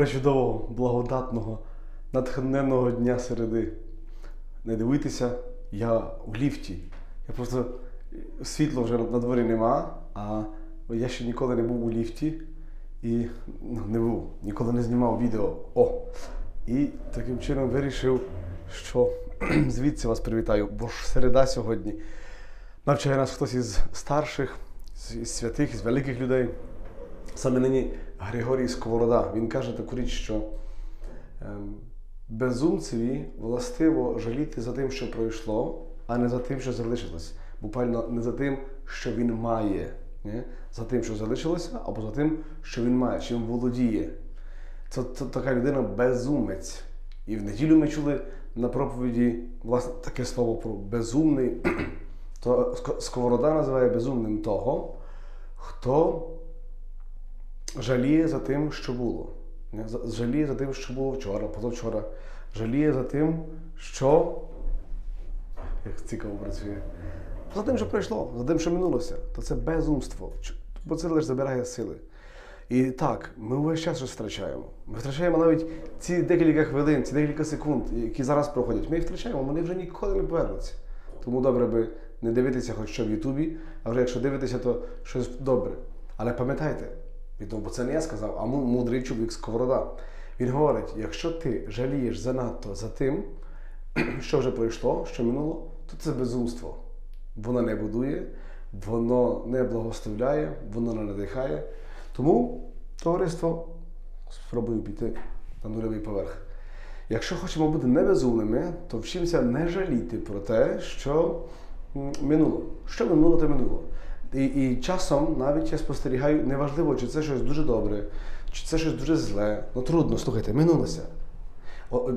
пречудового, благодатного, натхненного дня середи. Не дивуйтеся, я в ліфті. Я просто світло вже на дворі нема, а я ще ніколи не був у ліфті і ну, не був, ніколи не знімав відео. О! І таким чином вирішив, що звідси вас привітаю, бо ж середа сьогодні. Навчає нас хтось із старших, із святих, із великих людей. Саме нині Григорій Сковорода. Він каже таку річ, що ем, безумцеві властиво жаліти за тим, що пройшло, а не за тим, що залишилось. Буквально не за тим, що він має, ні? за тим, що залишилося, або за тим, що він має, чим володіє. Це, це така людина безумець. І в неділю ми чули на проповіді власне таке слово про безумний. То Сковорода називає безумним того, хто жаліє за тим, що було. Жаліє за тим, що було вчора, позавчора. Жаліє за тим, що. Як цікаво працює. За тим, що пройшло, за тим, що минулося. То це безумство. Бо це лише забирає сили. І так, ми увесь час щось втрачаємо. Ми втрачаємо навіть ці декілька хвилин, ці декілька секунд, які зараз проходять. Ми їх втрачаємо, вони вже ніколи не повернуться. Тому добре би не дивитися хоч що в Ютубі, а вже якщо дивитися, то щось добре. Але пам'ятайте, і то, бо це не я сказав, а мудрий чоловік Сковорода. Він говорить: якщо ти жалієш занадто за тим, що вже пройшло, що минуло, то це безумство. Воно не будує, воно не благословляє, воно не надихає. Тому товариство спробую піти на нульовий поверх. Якщо хочемо бути небезумними, то вчимося не жаліти про те, що минуло. Що минуло, то минуло. І, і часом навіть я спостерігаю, неважливо, чи це щось дуже добре, чи це щось дуже зле. Ну трудно, слухайте, минулося. О,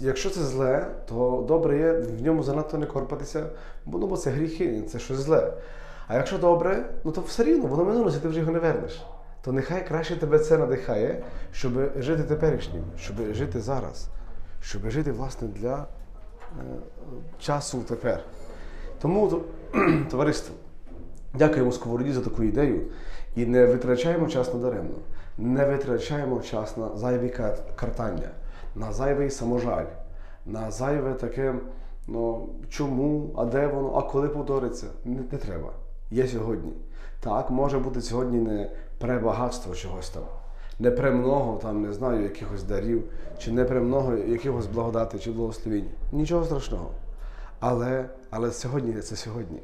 Якщо це зле, то добре є в ньому занадто не корпатися, бо, ну, бо це гріхи, це щось зле. А якщо добре, ну то все рівно, воно минулося, ти вже його не вернеш. То нехай краще тебе це надихає, щоб жити теперішнім, щоб жити зараз, щоб жити, власне, для е, часу тепер. Тому, то- товариство, Дякуємо Сковороді за таку ідею і не витрачаємо час надаремно. Не витрачаємо час на зайві картання, на зайвий саможаль, на зайве таке, ну чому, а де воно, а коли повториться. Не, не треба. Є сьогодні. Так, може бути сьогодні не пребагатство чогось там, не премного там, не знаю, якихось дарів, чи не премного якихось благодати чи благословінь. Нічого страшного. Але, але сьогодні це сьогодні.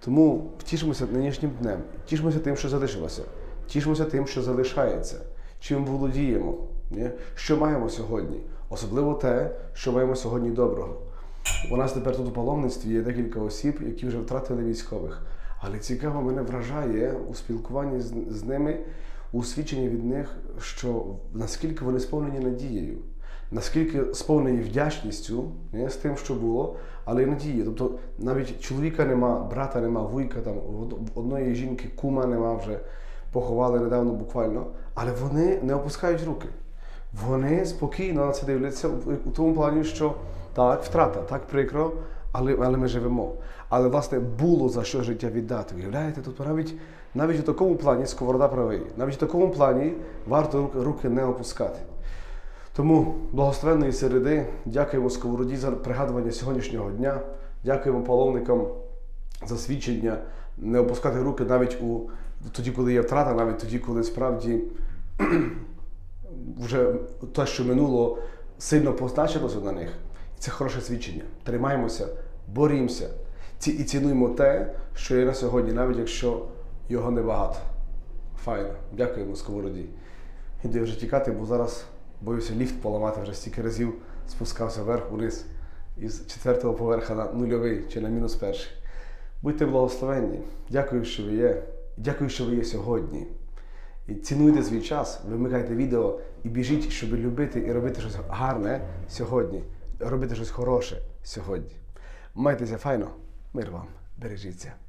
Тому втішимося нинішнім днем, тішимося тим, що залишилося, тішимося тим, що залишається, чим володіємо, ні? що маємо сьогодні, особливо те, що маємо сьогодні доброго. У нас тепер тут у паломництві є декілька осіб, які вже втратили військових. Але цікаво мене вражає у спілкуванні з, з ними, у свідченні від них, що наскільки вони сповнені надією, наскільки сповнені вдячністю не, з тим, що було, але й надією. Тобто навіть чоловіка нема, брата нема, вуйка там, одної жінки, кума нема вже, поховали недавно буквально, але вони не опускають руки. Вони спокійно на це дивляться у, тому плані, що так, втрата, так прикро, але, але ми живемо. Але власне було за що життя віддати. Уявляєте, тут навіть навіть у такому плані сковорода правий. Навіть у такому плані варто руки не опускати. Тому благословенної середи, дякуємо Сковороді за пригадування сьогоднішнього дня. Дякуємо паломникам за свідчення, не опускати руки навіть у тоді, коли є втрата, навіть тоді, коли справді вже те, що минуло, сильно позначилося на них. І це хороше свідчення. Тримаємося, борімося і цінуємо те, що є на сьогодні, навіть якщо його небагато. Файно. Дякуємо Сковороді. Іду вже тікати, бо зараз боюся ліфт поламати вже стільки разів спускався вверх униз із четвертого поверха на нульовий чи на мінус перший. Будьте благословенні. Дякую, що ви є. Дякую, що ви є сьогодні. І цінуйте свій час, вимикайте відео і біжіть, щоб любити і робити щось гарне сьогодні, робити щось хороше сьогодні. Майтеся файно, мир вам, бережіться.